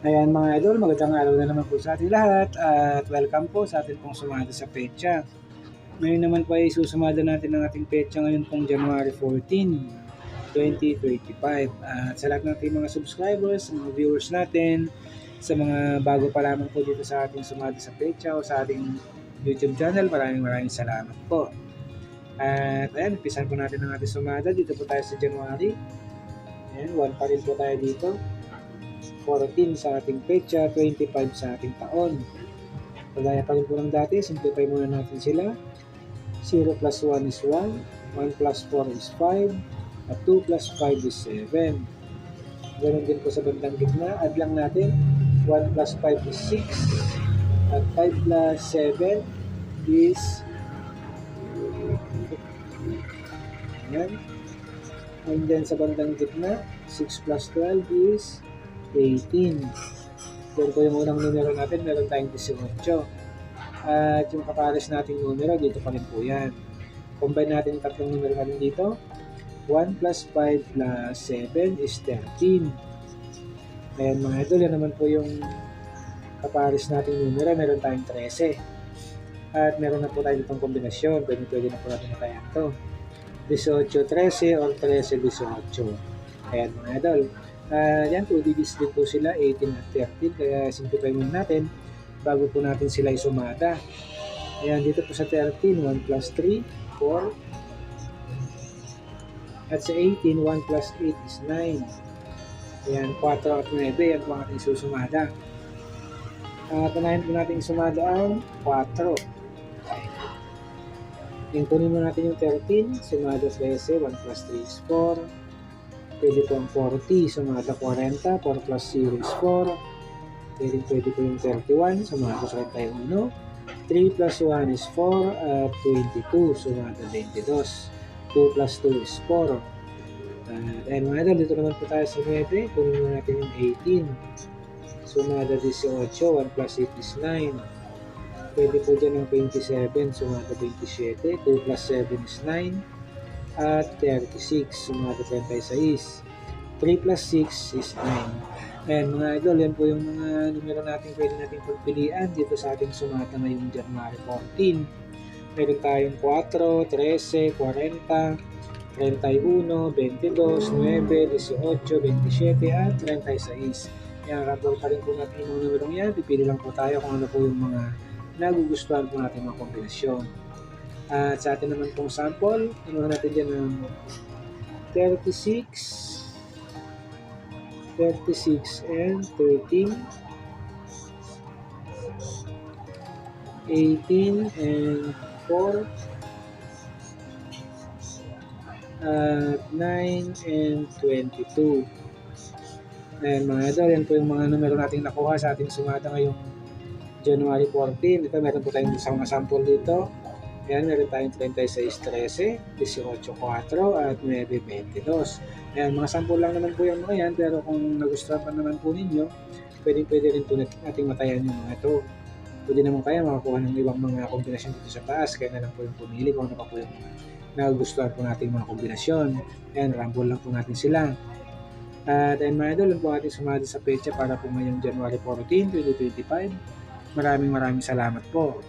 Ayan mga idol, magandang araw na naman po sa ating lahat at welcome po sa ating pong sumada sa pecha. Ngayon naman po ay susumada natin ang ating pecha ngayon pong January 14, 2025. At sa lahat ng mga subscribers, mga viewers natin, sa mga bago pa lamang po dito sa ating sumada sa pecha o sa ating YouTube channel, maraming maraming salamat po. At ayan, umpisan po natin ang ating sumada. Dito po tayo sa January. Ayan, 1 pa rin po tayo dito. 14 sa ating pecha, 25 sa ating taon. Kagaya pa rin po ng dati, simplify muna natin sila. 0 plus 1 is 1, 1 plus 4 is 5, at 2 plus 5 is 7. Ganun din po sa bandang gitna, add lang natin, 1 plus 5 is 6, at 5 plus 7 is Ayan. And then sa bandang gitna, 6 plus 12 is 18. Yan po yung unang numero natin, meron tayong 18. At yung kapares nating numero, dito pa rin po yan. Combine natin yung tatlong numero natin dito. 1 plus 5 plus 7 is 13. Ayan mga idol, yan naman po yung kapares nating numero, meron tayong 13. At meron na po tayo ditong kombinasyon, pwede pwede na po natin natayan ito. 18-13 or 13-18. Ayan mga idol. Uh, yan, 2 digits din po sila, 18 at 13. Kaya simplify muna natin bago po natin sila isumada. Ayan, dito po sa 13, 1 plus 3, 4. At sa 18, 1 plus 8 is 9. Ayan, 4 at 9, yan po ang ating susumada. At uh, unahin po natin isumada ang 4. Yung kunin mo natin yung 13, sumada 13, 1 plus 3 is 4. Pwede po ang 40, sumada 40, 4 plus 0 is 4. Pwede, pwede po yung 31, sumada 31. 3 plus 1 is 4, at 22, sumada 22. 2 plus 2 is 4. At ayun mga dito naman po tayo sa 9, kunin mo natin yung 18. Sumada 18, 1 plus 8 is 9. Pwede po dyan ng 27, sumada 27. 2 plus 7 is 9 at 36, sumada 36. 3 plus 6 is 9. Ayan mga idol, yan po yung mga numero natin pwede natin pagpilian dito sa ating sumata ngayong January 14. Meron tayong 4, 13, 40, 31, 22, 9, 18, 27, at 36. Kaya kapag pa rin po natin yung numerong yan, pipili lang po tayo kung ano po yung mga nagugustuhan po natin mga kombinasyon. At sa atin naman pong sample, ano natin dyan ng 36, 36 and 13, 18 and 4, at 9 and 22. Ayan mga idol, yan po yung mga numero natin nakuha sa ating sumada ngayong January 14. Ito meron po tayong isang sample dito. Ayan, meron tayong 36-13, 18-4 at 9-22. Ayan, mga sample lang naman po yung mga yan, pero kung nagustuhan pa naman po ninyo, pwede pwede rin po nating matayan yung mga ito. Pwede naman kaya makakuha ng ibang mga kombinasyon dito sa taas, kaya na lang po yung pumili kung ano pa po yung nagustuhan po natin mga kombinasyon. Ayan, rumble lang po natin sila. At ayun mga idol, lang po ating sumali sa pecha para po ngayong January 14, 2025. Maraming maraming salamat po.